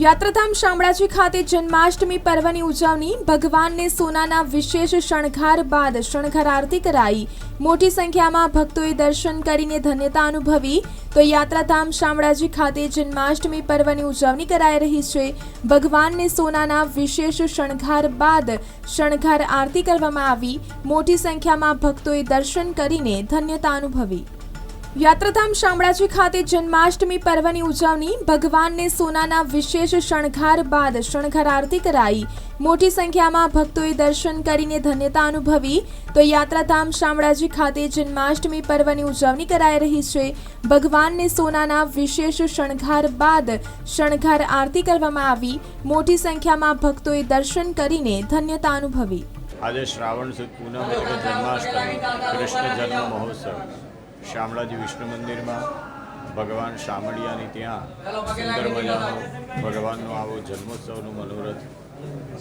યાત્રાધામ શામળાજી ખાતે જન્માષ્ટમી પર્વની ઉજવણી, ભગવાનને સોનાના વિશેષ શણગાર બાદ શણગાર આરતી કરાઈ. મોટી સંખ્યામાં ભક્તોએ દર્શન કરીને ધન્યતા અનુભવી. તો યાત્રાધામ શામળાજી ખાતે જન્માષ્ટમી પર્વની ઉજવણી કરાઈ રહી છે. ભગવાનને સોનાના વિશેષ શણગાર બાદ શણગાર આરતી કરવામાં આવી. મોટી સંખ્યામાં ભક્તોએ દર્શન કરીને ધન્યતા અનુભવી. યાત્રાધામ શામળાજી ખાતે જન્માષ્ટમી પર્વની ઉજવણી, ભગવાનને સોનાના વિશેષ શણગાર બાદ શણગાર આરતી કરાઈ. મોટી સંખ્યામાં ભક્તોએ દર્શન કરીને ધન્યતા અનુભવી. તો યાત્રાધામ શામળાજી ખાતે જન્માષ્ટમી પર્વની ઉજવણી કરાઈ રહી છે. ભગવાનને સોનાના વિશેષ શણગાર બાદ શણગાર આરતી કરવામાં આવી. મોટી સંખ્યામાં ભક્તોએ દર્શન કરીને ધન્યતા અનુભવી. આજે શ્રાવણ સુદ પૂનમ જન્માષ્ટમી, કૃષ્ણ જન્મ મહોત્સવ. શામળાજી વિષ્ણુ મંદિરમાં ભગવાન શામળિયાની ત્યાં સુંદર મજાનો ભગવાનનો આવો જન્મોત્સવનું મનોરથ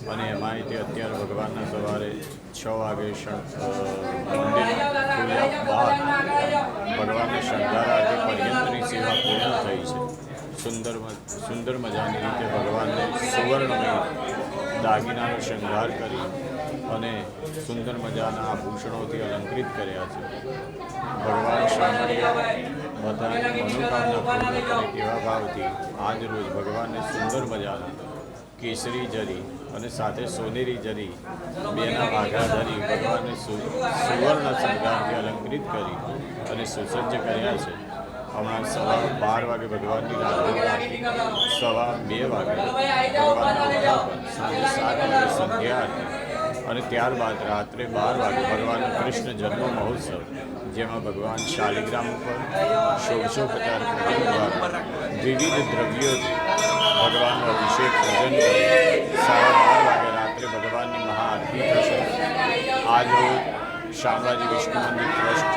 અને એમાંય તે અત્યારે ભગવાનના સવારે છ વાગે મંદિર ખુલ્યા ભગવાનને શણગાર આરતી પર્યંતની સેવા પૂર્ણ થઈ છે. સુંદર સુંદર મજાની રીતે ભગવાનને સુવર્ણમય દાગીનાનો શણગાર કરી અને સુંદર મજાના આભૂષણોથી અલંકૃત કર્યા છે. ભગવાન શામળિયા બધાની મનોકામના પૂર્ણ એવા ભાવથી આજ રોજ ભગવાનને સુંદર મજાના કેસરી જરી અને સાથે સોનેરી જરી, બેના વાઘા ધરી ભગવાનને સુવર્ણ શણગારથી અલંકૃત કરી અને સુસજ્જ કર્યા છે. હમણાં સવા બાર વાગે ભગવાનની રાત્રિ સવા બે વાગે ભગવાનના સાંજે સાત વાગે સંધ્યા અને ત્યારબાદ રાત્રે બાર વાગે ભગવાન કૃષ્ણ જન્મ મહોત્સવ, જેમાં ભગવાન શાલિગ્રામ ઉપર ષોડશોપચાર પૂજન દ્વારા વિવિધ દ્રવ્યોથી ભગવાનનો અભિષેક પૂજન કરી સાડા બાર વાગે રાત્રે ભગવાનની મહાઆરતી થશે. આજે શામળાજી વિષ્ણુ મંદિર ટ્રસ્ટ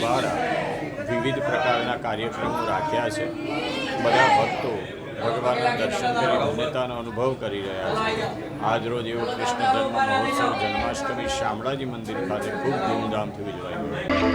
દ્વારા વિવિધ પ્રકારના કાર્યક્રમો રાખ્યા છે. બધા ભક્તો ભગવાનના દર્શન કરી ધન્યતાનો અનુભવ કરી રહ્યા છે. આજ રોજ એવો કૃષ્ણ જન્મ, મહોત્સવ, જન્માષ્ટમી શામળાજી મંદિર ખાતે ખૂબ ધૂમધામથી ઉજવાયો.